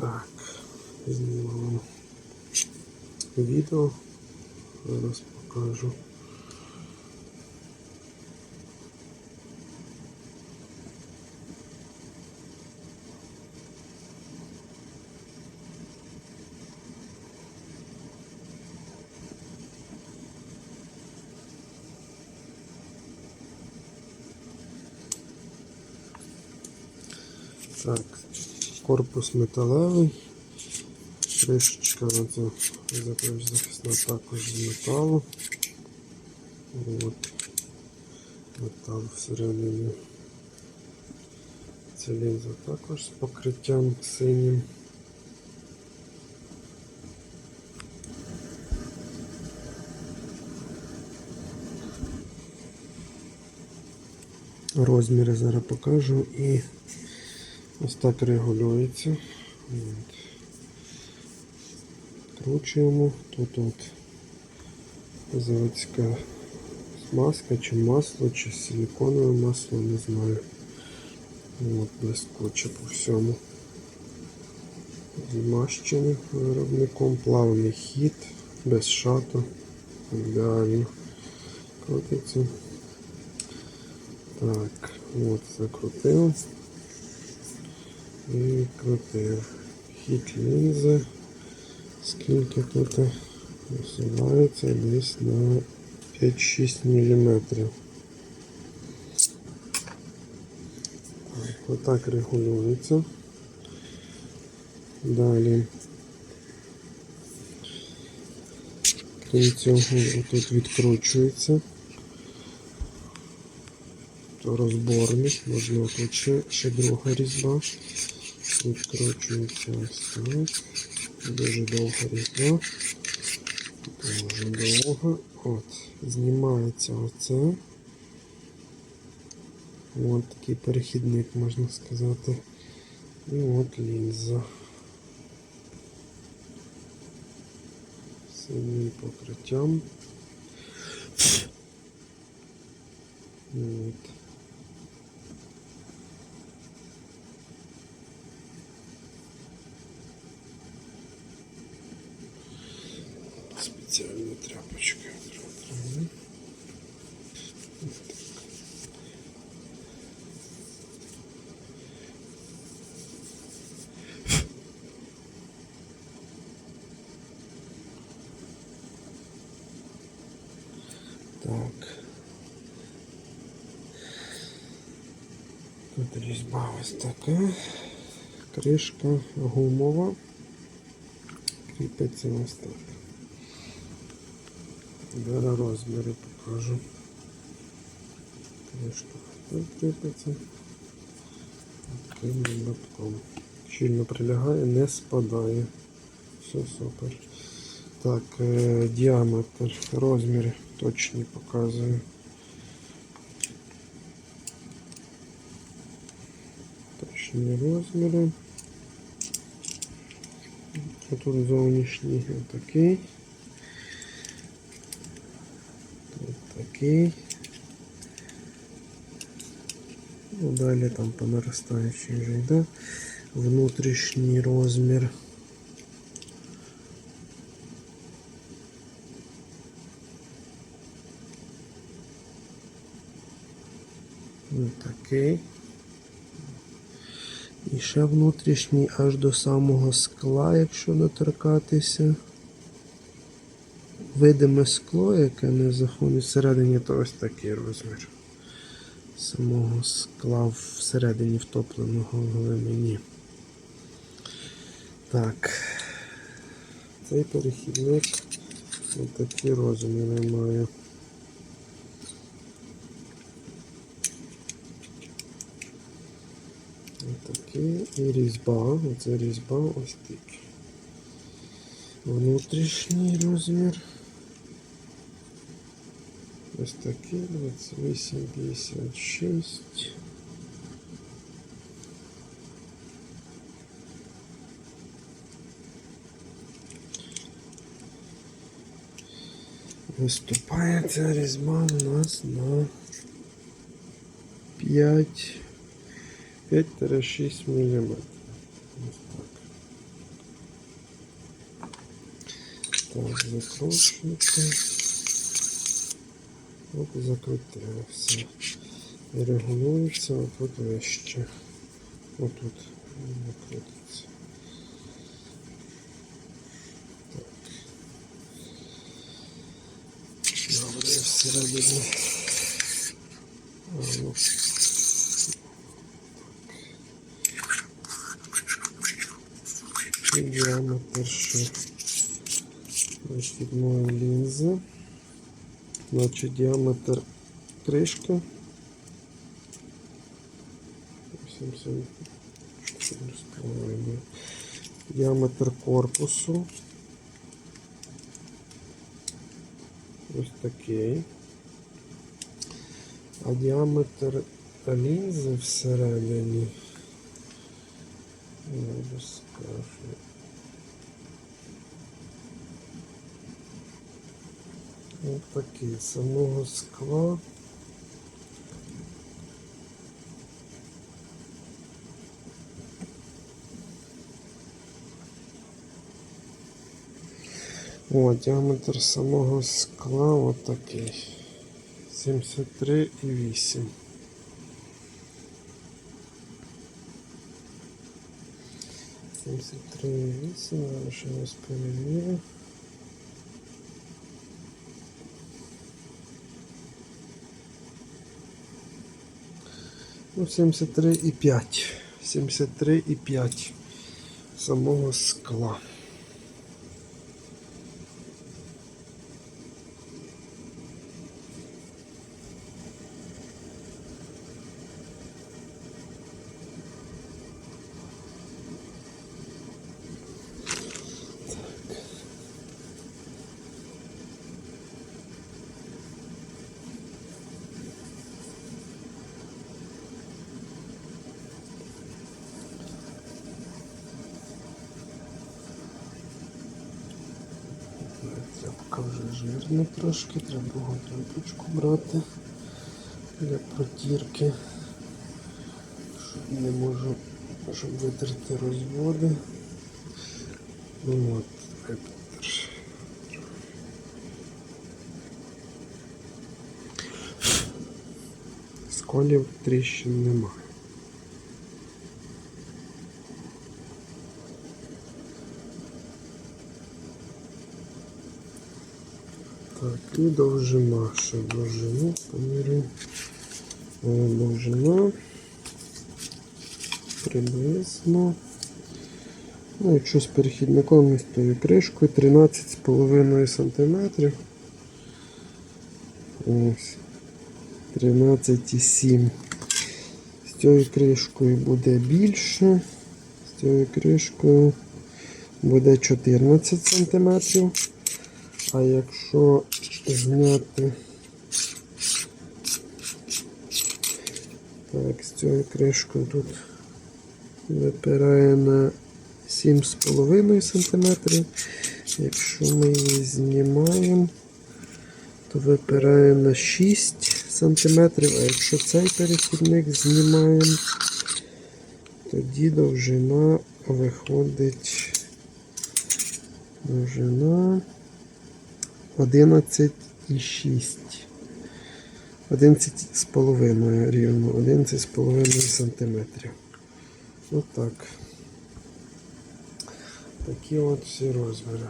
Так, знімемо відео. Зараз покажу. Так, корпус металевий. Кришечка захисна також з металу. От. Метал всередині. Ця лінза також з покриттям синім. Розміри зараз покажу і ось так регулюється. От. Кручуємо. Тут от заводська смазка, чи масло, чи силиконове масло, не знаю. От, блискуче по всьому. Змащений виробником, плавний хід, без шату. Ідеально. Крутиться. Так, от закрутив. І крутив. Хід лінзи. Скільки тут висувається десь на 5-6 мм. Отак регулюється. Далі. Крім цього тут відкручується. То розборник, можливо, тут ще, ще друга різьба. Відкручується ось так. Дуже довга різьба. Дуже довга. От, знімається оце. От такий перехідник, можна сказати. І от лінза. Синім покриттям. От. Спеціальна тряпочка. Так. Тут різьба ось така. Кришка гумова. Кріпиться ось так. Зараз розміри покажу. Кришка так кріпиться. Таким лотком. Щільно прилягає, не спадає. Все супер. Так, е, діаметр, розміри точні показую. Точні розміри. Тут зовнішній отакий. Такий. Ну, далі там по наростаючій вже йде. Внутрішній розмір. Ось такий. І ще внутрішній аж до самого скла, якщо доторкатися. Видиме скло, яке не заходить всередині, то ось такий розмір. Самого скла всередині втопленого глибині. Так. Цей перехідник ось такі розміри має. Отакий і різьба. Оце різьба ось такі. Внутрішній розмір. Ось таке 28,56. Виступає ця різьба у нас на 5 5-6 мм. Ось так. Так. От і все. І регулюється отут вище. Отут не крутиться. Так. Добре, всередині. А, ну. І діаметр ще вихідної лінзи. Значить, діаметр кришки 84,5. Діаметр корпусу. Ось такий. А діаметр лінзи всередині. Вже скажу. Ось такий самого скла. О, діаметр самого скла отакий. 73,8. Семьдесят три вісім, зараз ще раз перевірю. Ну, 73,5. 73,5 самого скла. Вже трошки, треба тряпочку брати для протірки. Щоб не можу, щоб витерти розводи. Ну от. Сколів тріщин немає. Так, і довжина ще довжину поміряю. Е, Довжина приблизно. Ну, якщо з перехідником і з тою кришкою 13,5 см. Ось. 13,7. З цією кришкою буде більше. З цією кришкою буде 14 см. А якщо зняти так, з цією кришкою тут випирає на 7,5 см. Якщо ми її знімаємо, то випирає на 6 см, а якщо цей перехідник знімаємо, тоді довжина виходить довжина 11,6. 11,5 рівно, 11,5 см. Отак. Такі от всі розміри.